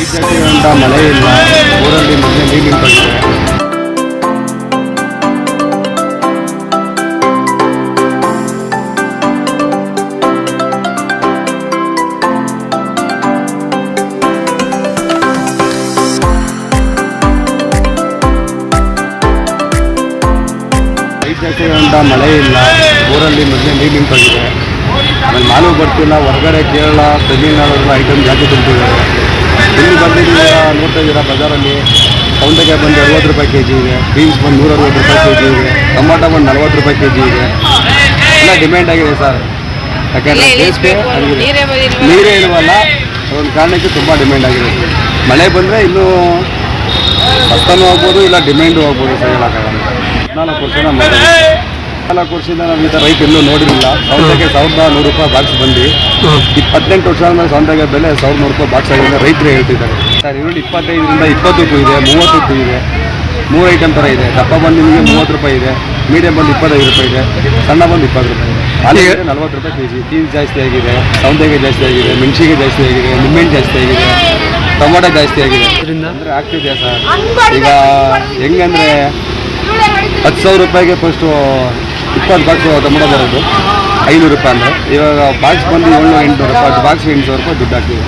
ಐದು ಗಂಟೆಗಳಿಂದ ಮಳೆ ಇಲ್ಲ ಊರಲ್ಲಿ ಮೊದಲೇ ನೀರು ನಿಂತೋಗಿದೆ ಐದು ಗಂಟೆಗಳಿಂದ ಮಳೆ ಇಲ್ಲ ಊರಲ್ಲಿ ಮೊದಲೇ ನೀರು ನಿಂತೋಗಿದೆ ಆಮೇಲೆ ಮಾಲು ಬರ್ತಿಲ್ಲ ಹೊರಗಡೆ ಕೇರಳ ತಮಿಳ್ನಾಡು ಐಟಮ್ ಜಾಸ್ತಿ ತುಂಬಿದ್ದಾರೆ ಇಲ್ಲಿ ಬಂದಿದ್ದೀರ ನೋಡ್ತಾ ಇದ್ದೀರಾ ಬಜಾರಲ್ಲಿ. ಸೌಂದರ್ಯ ಬಂದು ಅರವತ್ತು ರೂಪಾಯಿ ಕೆ ಜಿ ಇದೆ. ಬೀನ್ಸ್ ಬಂದು ನೂರ ಅರವತ್ತು ರೂಪಾಯಿ ಕೆ ಜಿ ಇದೆ. ಟೊಮಾಟೊ ಬಂದು ನಲ್ವತ್ತು ರೂಪಾಯಿ ಕೆ ಜಿ ಇದೆ. ಎಲ್ಲ ಡಿಮ್ಯಾಂಡ್ ಆಗಿದೆ ಸರ್. ಯಾಕಂದರೆ ಬೇಸಿಗೆ ನೀರೇ? ಇಲ್ವಲ್ಲ? ಅದೊಂದು ಕಾರಣಕ್ಕೆ ತುಂಬ ಡಿಮ್ಯಾಂಡ್ ಆಗಿದೆ. ಮಳೆ ಬಂದರೆ ಇನ್ನೂ ಭತ್ತನೂ ಆಗ್ಬೋದು ಇಲ್ಲ ಡಿಮ್ಯಾಂಡು ಆಗ್ಬೋದು ಸರ್ ಹೇಳೋಕ್ಕಾಗಲ್ಲ. ನಾಲ್ಕು ವರ್ಷ ನಾಲ್ಕು ವರ್ಷದಿಂದ ನಾವು ಈ ಥರ ರೈಟ್ ಎಲ್ಲೂ ನೋಡಿರಲಿಲ್ಲ. ಸೌಂದರ್ಯಕ್ಕೆ ಸಾವಿರದ ನೂರು ರೂಪಾಯಿ ಬಾಕ್ಸ್ ಬಂದು ಇಪ್ಪತ್ತೆಂಟು ವರ್ಷ ಆದ್ಮೇಲೆ ಸೌಂದಗೆ ಬೆಲೆ ಸಾವಿರದ ನೂರು ರೂಪಾಯಿ ಬಾಕ್ಸ್ ಆಗಿದೆ ರೈತರು ಹೇಳ್ತಿದ್ದಾರೆ. ಸರ್ ಈರುಳ್ಳಿ ಇಪ್ಪತ್ತೈದರಿಂದ ಇಪ್ಪತ್ತಕ್ಕೂ ಇದೆ ಮೂವತ್ತಕ್ಕೂ ಇದೆ ಮೂರು ಐಟಮ್ ಥರ ಇದೆ. ದಪ್ಪ ಬಂದು ನಿಮಗೆ ಮೂವತ್ತು ರೂಪಾಯಿ ಇದೆ ಮೀಡಿಯಂ ಬಂದು ಇಪ್ಪತ್ತೈದು ರೂಪಾಯಿ ಇದೆ ಸಣ್ಣ ಬಂದು ಇಪ್ಪತ್ತು ರೂಪಾಯಿ ಇದೆ. ಆಲೂಗಡ್ಡೆ ನಲ್ವತ್ತು ರೂಪಾಯಿ ಕೆ ಜಿ ಚೀಸ್ ಜಾಸ್ತಿ ಆಗಿದೆ ಸೌಂದೆಗೆ ಜಾಸ್ತಿ ಆಗಿದೆ ಮೆಣಸಿಗೆ ಜಾಸ್ತಿ ಆಗಿದೆ ನಿಂಬೆಹಣ್ಣು ಜಾಸ್ತಿ ಆಗಿದೆ ಟೊಮೊಟೊ ಜಾಸ್ತಿ ಆಗಿದೆ. ಅಂದರೆ ಆಗ್ತಿದೆ ಸರ್? ಈಗ ಹೆಂಗಂದ್ರೆ ಹತ್ತು ಸಾವಿರ ರೂಪಾಯಿಗೆ ಫಸ್ಟು ಇಪ್ಪತ್ತು ಬಾಕ್ಸ್ ಟೊಮೊಟೊ ಬರೋದು. ಐನೂರು ರೂಪಾಯಿ ಅಂದರೆ. ಇವಾಗ ಬಾಕ್ಸ್ ಬಂದು ಏಳ್ನೂರು ಎಂಟುನೂರು ರೂಪಾಯಿ ಬಾಕ್ಸ್ ಎಂಟು ಸಾವಿರ ರೂಪಾಯಿ ದುಡ್ಡು ಹಾಕ್ತೀವಿ